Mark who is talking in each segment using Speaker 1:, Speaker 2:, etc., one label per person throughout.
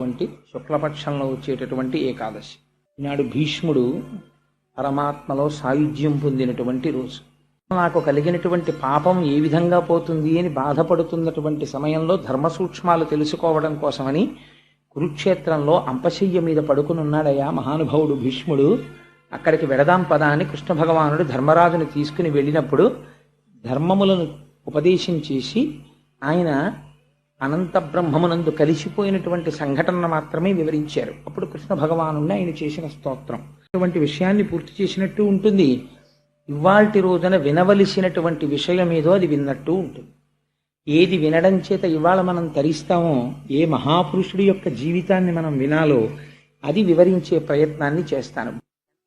Speaker 1: వంటి శుక్లపక్షంలో వచ్చేటటువంటి ఏకాదశి. ఈనాడు భీష్ముడు పరమాత్మలో సాయుధ్యం పొందినటువంటి రోజు. నాకు కలిగినటువంటి పాపం ఏ విధంగా పోతుంది అని బాధపడుతున్నటువంటి సమయంలో ధర్మ సూక్ష్మాలు తెలుసుకోవడం కోసమని కురుక్షేత్రంలో అంపశయ్య మీద పడుకునున్నాడయ్యా మహానుభావుడు భీష్ముడు. అక్కడికి వెడదాం పద అని కృష్ణ భగవానుడు ధర్మరాజును తీసుకుని వెళ్ళినప్పుడు ధర్మములను ఉపదేశం చేసి ఆయన అనంత బ్రహ్మమునందు కలిసిపోయినటువంటి సంఘటన మాత్రమే వివరించారు. అప్పుడు కృష్ణ భగవాను ఆయన చేసిన స్తోత్రం. అటువంటి విషయాన్ని పూర్తి చేసినట్టు ఉంటుంది. ఇవాల్టి రోజున వినవలసినటువంటి విషయం ఏదో అది విన్నట్టు ఉంటుంది. ఏది వినడం చేత ఇవాళ మనం తరిస్తామో ఏ మహాపురుషుడి యొక్క జీవితాన్ని మనం వినాలో అది వివరించే ప్రయత్నాన్ని చేస్తాను.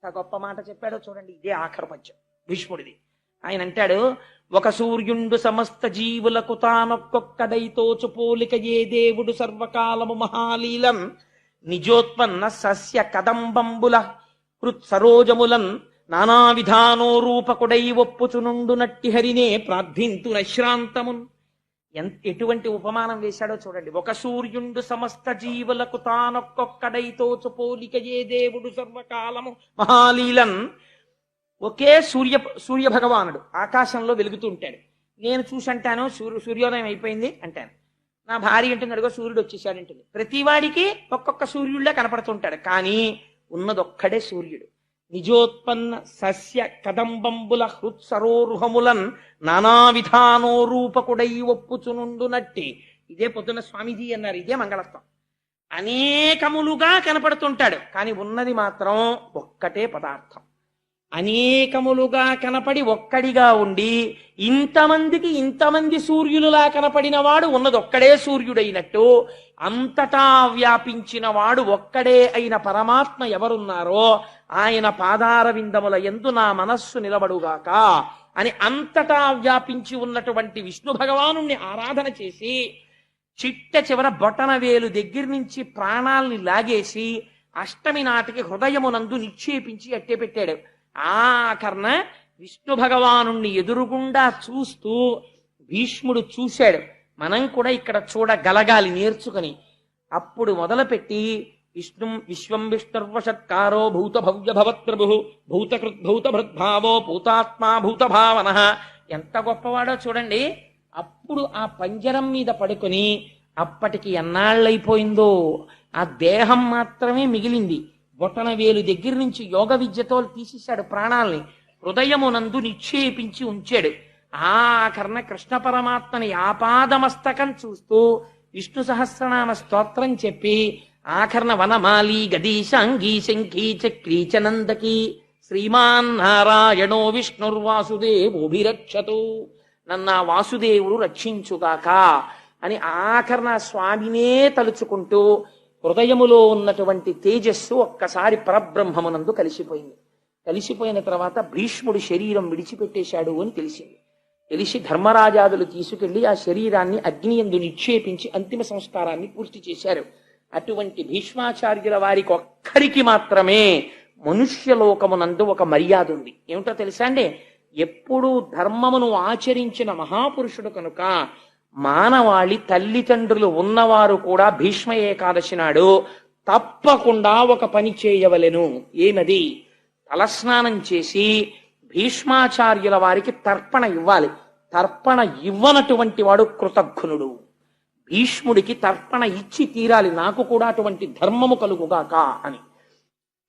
Speaker 1: గొప్ప మాట చెప్పాడో చూడండి ఇదే ఆఖరు పద్యం. భీష్ముడిది. ఆయన అంటాడు ఒక సూర్యుండు సమస్త జీవులకు తానొక్కొక్కడైతోచు పోలిక ఏ దేవుడు సర్వకాలము మహాలీలం? నిజోత్పన్న సస్య కదంబంబుల కృత్ సరోజములన్ నానా విధానో రూపకుడై ఒప్పుచునుండు నట్టి హరినే ప్రార్థింతు నశ్రాంతమున్. ఎంత ఎటువంటి ఉపమానం వేశాడో చూడండి. ఒక సూర్యుండు సమస్త జీవులకు తానొక్కొక్కడైతోచు పోలిక ఏ దేవుడు సర్వకాలము మహాలీలన్ ఒకే సూర్య సూర్య భగవానుడు ఆకాశంలో వెలుగుతూ ఉంటాడు. నేను చూసి అంటాను సూర్య సూర్యోదయం అయిపోయింది అంటాను. నా భార్య అంటుంది అడుగో సూర్యుడు వచ్చేసాడంటుంది ప్రతివాడికి ఒక్కొక్క సూర్యుడిలా కనపడుతుంటాడు కానీ ఉన్నదొక్కడే సూర్యుడు. నిజోత్పన్న సస్య కదంబంబుల హృత్సరోరుహములన్ నానా విధానో రూపకుడై ఒప్పుచునుండు నట్టి. ఇదే పొద్దున్న స్వామీజీ అన్నారు ఇదే మంగళత్వం అనేకములుగా కనపడుతుంటాడు కానీ ఉన్నది మాత్రం ఒక్కటే పదార్థం. అనేకములుగా కనపడి ఒక్కడిగా ఉండి ఇంతమందికి ఇంతమంది సూర్యులులా కనపడిన వాడు ఉన్నది ఒక్కడే సూర్యుడైనట్టు అంతటా వ్యాపించిన వాడు ఒక్కడే అయిన పరమాత్మ ఎవరున్నారో ఆయన పాదార విందముల ఎందు నా మనస్సు నిలబడుగాక అని అంతటా వ్యాపించి ఉన్నటువంటి విష్ణు భగవాను ఆరాధన చేసి చిట్ట చివర బొటన వేలు దగ్గర నుంచి ప్రాణాల్ని లాగేసి అష్టమి నాటికి హృదయమునందు నిక్షేపించి అట్టే పెట్టాడు ఆఖరణ విష్ణు భగవానుణ్ణి ఎదురుగుండా చూస్తూ భీష్ముడు చూశాడు. మనం కూడా ఇక్కడ చూడగలగాలి నేర్చుకుని. అప్పుడు మొదలుపెట్టి విష్ణు విశ్వం విష్ణుర్వషత్కారో భూత భవ్య భవత్ప్రభు భూతకృత్ భూత భృద్భావో భూతాత్మా భూత భావన ఎంత గొప్పవాడో చూడండి. అప్పుడు ఆ పంజరం మీద పడుకొని అప్పటికి ఎన్నాళ్ళైపోయిందో. ఆ దేహం మాత్రమే మిగిలింది. బొటన వేలు దగ్గర నుంచి యోగ విద్యతో తీసేశాడు ప్రాణాల్ని. హృదయమునందు నిక్షేపించి ఉంచాడు. ఆఖరణ కృష్ణ పరమాత్మని ఆపాదమస్తకం చూస్తూ విష్ణు సహస్రనామ స్తోత్రం చెప్పి ఆఖరణ వనమాలి గదీశాంగీ శంఖీ చక్రీ చనందకి శ్రీమాన్ నారాయణో విష్ణుర్వాసుదేవోభిరక్షతు నన్న వాసుదేవుడు రక్షించుగాక అని ఆఖరణ స్వామినే తలుచుకుంటూ హృదయములో ఉన్నటువంటి తేజస్సు ఒక్కసారి పరబ్రహ్మమునందు కలిసిపోయింది. కలిసిపోయిన తర్వాత భీష్ముడు శరీరం విడిచిపెట్టేశాడు అని తెలిసింది. తెలిసి ధర్మరాజాదులు తీసుకెళ్ళి ఆ శరీరాన్ని అగ్ని ఎందు నిక్షేపించి అంతిమ సంస్కారాన్ని పూర్తి చేశారు. అటువంటి భీష్మాచార్యుల వారికి ఒక్కరికి మాత్రమే మనుష్యలోకమునందు ఒక మర్యాద ఉంది. ఏమిటో తెలుసా అండి? ఎప్పుడూ ధర్మమును ఆచరించిన మహాపురుషుడు కనుక మానవాళి తల్లిదండ్రులు ఉన్నవారు కూడా భీష్మ ఏకాదశి నాడు తప్పకుండా ఒక పని చేయవలెను. ఏమది? తలస్నానం చేసి భీష్మాచార్యుల వారికి తర్పణ ఇవ్వాలి. తర్పణ ఇవ్వనటువంటి వాడు కృతజ్ఞుడు. భీష్ముడికి తర్పణ ఇచ్చి తీరాలి. నాకు కూడా అటువంటి ధర్మము కలుగుగాక అని.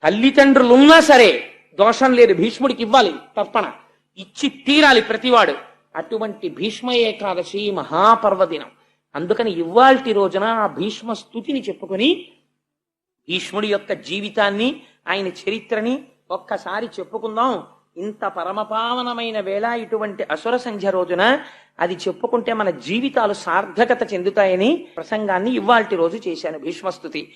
Speaker 1: తల్లిదండ్రులున్నా సరే దోషం లేదు. భీష్ముడికి ఇవ్వాలి తర్పణ. ఇచ్చి తీరాలి ప్రతివాడు. అటువంటి భీష్మ ఏకాదశి మహాపర్వదినం. అందుకని ఇవాల్టి రోజున ఆ భీష్మ స్థుతిని చెప్పుకొని భీష్ముడి యొక్క జీవితాన్ని ఆయన చరిత్రని ఒక్కసారి చెప్పుకుందాం. ఇంత పరమపావనమైన వేళ ఇటువంటి అసుర సంధ్య రోజున అది చెప్పుకుంటే మన జీవితాలు సార్థకత చెందుతాయని ప్రసంగాన్ని ఇవాల్టి రోజు చేశాను భీష్మస్తుతి